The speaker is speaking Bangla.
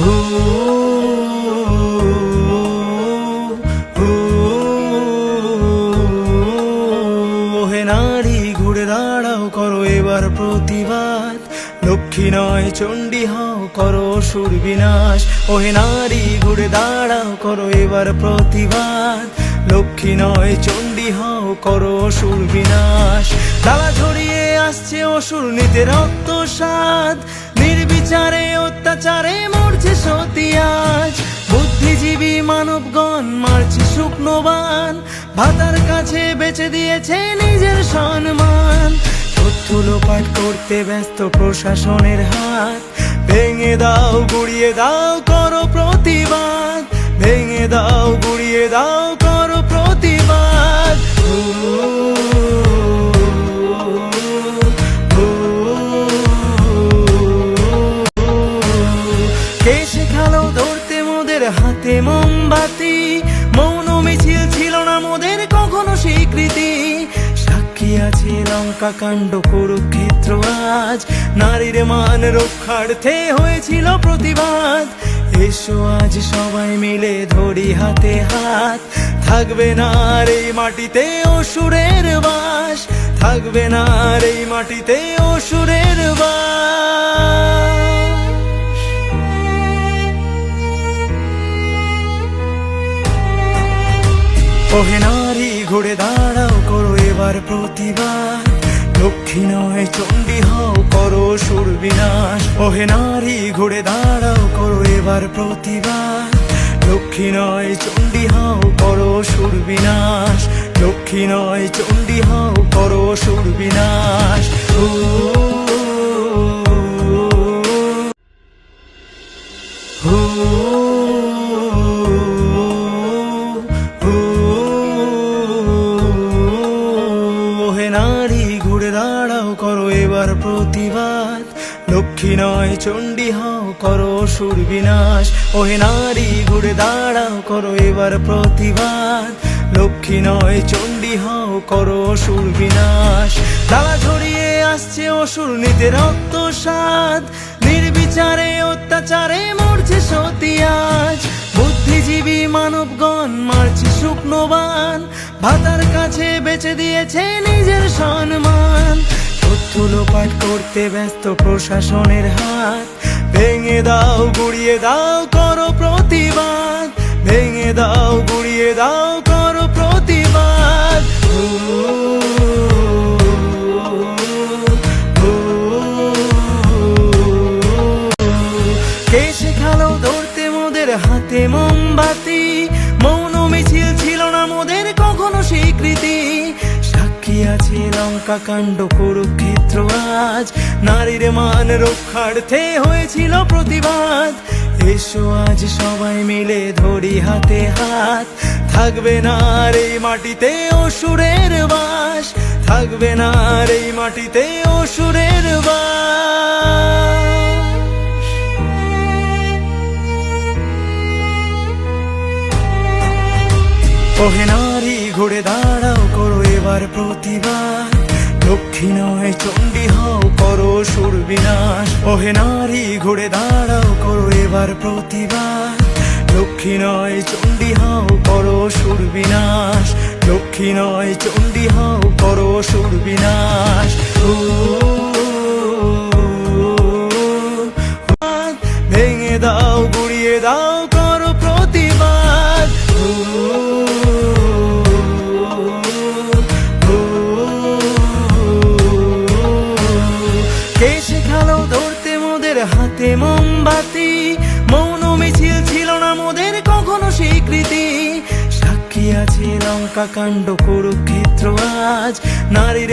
হু নারী, ঘুরে দাঁড়াও, করো এবার প্রতিবাদ। লক্ষ্মী নয়, চণ্ডী হও, করো সুর বিনাশ। ওহে নারী, ঘুরে দাঁড়াও, করো এবার প্রতিবাদ। লক্ষ্মী নয়, চণ্ডী হও, করো সুর বিনাশ। তালা ছড়িয়ে আসছে অসুর নিতে রক্ত সাদ নির্বিচারে অত্যাচারে মরছে সতী আজ। বুদ্ধিজীবী মানবগণ মারছে শুকনোবান। ভাতার কাছে বেছে দিয়েছে নিজের সম্মান। তথ্য পাঠ করতে ব্যস্ত প্রশাসনের হাত। ভেঙে দাও, গুড়িয়ে দাও, করো প্রতিবাদ। ভেঙে দাও, গুড়িয়ে দাও আছে লঙ্কা কাণ্ড কুরুক্ষেত্র আজ নারীর মান রক্ষার্থে হয়েছিল প্রতিবাদ। এসো আজ সবাই মিলে ধরি হাতে হাত। থাকবে না এই মাটিতে অসুরের বাস। থাকবে না এই মাটিতে অসুরের বাস। ওহে নারী, ঘুরে দাঁড়াও। এবার প্রতিবাদ। লক্ষ্মী নয় চণ্ডী হও করো সুর বিনাশ। ওহে নারী, ঘুরে দাঁড়াও করো এবার প্রতিবাদ। লক্ষ্মী নয় চণ্ডী হও করো সুর বিনাশ। লক্ষ্মী নয় চণ্ডী হও করো সুর বিনাশ। ও প্রতিবাদ। লক্ষ্মী নয়, চণ্ডী হও, করো সুর বিনাশ। ওহে নারী ঘুরে দাঁড়াও, করো এবার প্রতিবাদ। লক্ষ্মী নয়, চণ্ডী হও, করো সুর বিনাশ। তালা ছড়িয়ে আসছে অসুর নিতে রক্ত সাদ নির্বিচারে অত্যাচারে মরছে সতী বুদ্ধিজীবী মানবগণ মারছে শুকনোবান ভাতার কাছে বেচে দিয়েছে নিজের সম্মান। তথ্য লোপাট করতে ব্যস্ত প্রশাসনের হাত। ভেঙে দাও, গুড়িয়ে দাও, করো প্রতিবাদ। ভেঙে দাও, গুড়িয়ে দাও, করো প্রতিবাদ। কে শেখালো ধরতে মোদের হাতে মোমবাতি? মৌন মিছিল ছিল না মোদের কখনো স্বীকৃতি। আছে লঙ্কা কাণ্ড কুরুক্ষেত্র আজ নারীর মান রক্ষার্থে হয়েছিল প্রতিবাদ। এসো আজ সবাই মিলে ধরি হাতে হাত। থাকবে না এই মাটিতে অসুরের বাস। থাকবে না এই মাটিতে অসুরের বাস। ওহে নারী, ঘুরে দাঁড়াও। এবার প্রতিবাদ লক্ষ্মী নয় চণ্ডী হও করো সুর বিনাশ ওহে নারী ঘুরে দাঁড়াও করো এবার প্রতিবাদ লক্ষ্মী নয় চণ্ডী হও করো সুর বিনাশ লক্ষ্মী নয় চণ্ডী হও করো সুর বিনাশ ভেঙে দাও গুড়িয়ে দাও হাতে মোমবাতি, মৌন মিছিল ছিল না মোদের কখনো স্বীকৃতি। সাক্ষী আছে লঙ্কা কাণ্ড কুরুক্ষেত্র আজ, নারীর